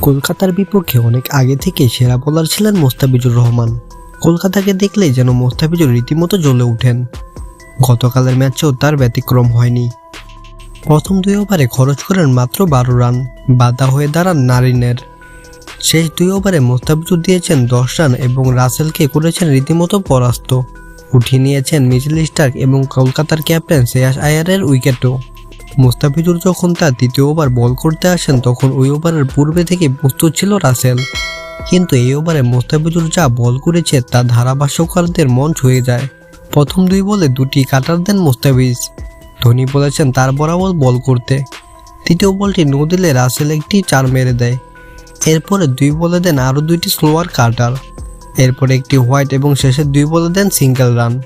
কলকাতার বিপক্ষে অনেক আগে থেকে সেরা বোলার ছিলেন মোস্তাফিজুর রহমান। কলকাতাকে দেখলেই যেন মোস্তাফিজুর রীতিমতো জ্বলে ওঠেন। গতকালের ম্যাচেও তার ব্যতিক্রম হয়নি। প্রথম দুই ওভারে খরচ করেন মাত্র বারো রান, বাধা হয়ে দাঁড়ান নারিনের। শেষ দুই ওভারে মোস্তাফিজুর দিয়েছেন দশ রান এবং রাসেলকে করেছেন রীতিমতো পরাস্ত। উঠিয়ে নিয়েছেন মিচেল স্টার্ক এবং কলকাতার ক্যাপ্টেন শ্রেয়াস আয়ারের উইকেটও। মুস্তাফিজুর যখন তার তৃতীয় ওভার বল করতে আসেন, তখন ওই ওভারের পূর্বে থেকে প্রস্তুত ছিল রাসেল। কিন্তু এই ওভারে মুস্তাফিজুর যা বল করেছে, তা ধারাভাষ্যকারদের মন ছুঁয়ে যায়। প্রথম দুই বলে দুটি কাটার দেন মুস্তাফিজ। ধোনি বলেছেন তার বরাবর বল করতে। তৃতীয় বলটি নো দিলে রাসেল একটি চার মেরে দেয়। এরপরে দুই বলে দেন আরও দুইটি স্লোয়ার কাটার। এরপরে একটি হোয়াইট এবং শেষের দুই বলে দেন সিঙ্গেল রান।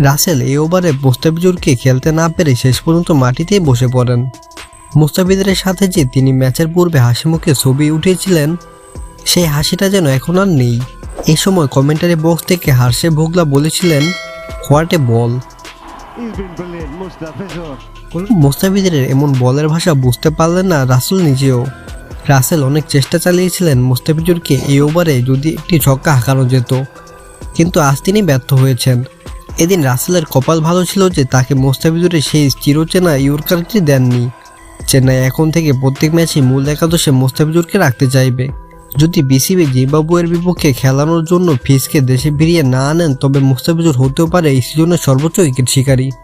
রাসেল এই ওভারে মুস্তাফিজুরকে খেলতে না পেরে শেষ পর্যন্ত মাটিতেই বসে পড়েন। মুস্তাফিজের সাথে যে তিনি ম্যাচের পূর্বে হাসি মুখে ছবি উঠিয়েছিলেন সেই হাসিটা যেন এখন আর নেই। এই সময় কমেন্টারি বক্স থেকে হার্ষে ভোগলা বলেছিলেন, হোয়াট এ বল. মুস্তাফিজের এমন বলের ভাষা বুঝতে পারলেন না রাসেল নিজেও। রাসেল অনেক চেষ্টা চালিয়েছিলেন মুস্তাফিজুরকে এই ওভারে যদি একটি ছক্কা হাঁকানো যেত, কিন্তু আজ তিনি ব্যর্থ হয়েছেন। এদিন রাসেলের কপাল ভালো ছিল যে তাকে মোস্তাফিজুরে সেই চিরচেনা ইয়র্কারটি দেননি। চেন্নাই এখন থেকে প্রত্যেক ম্যাচে মূল একাদশে মোস্তাফিজুরকে রাখতে চাইবে। যদি বিসিবি জিম্বাবুয়ের বিপক্ষে খেলানোর জন্য ফিসকে দেশে ফিরিয়ে না আনেন, তবে মোস্তাফিজুর হতেও পারে এই সিজনের সর্বোচ্চ উইকেট শিকারী।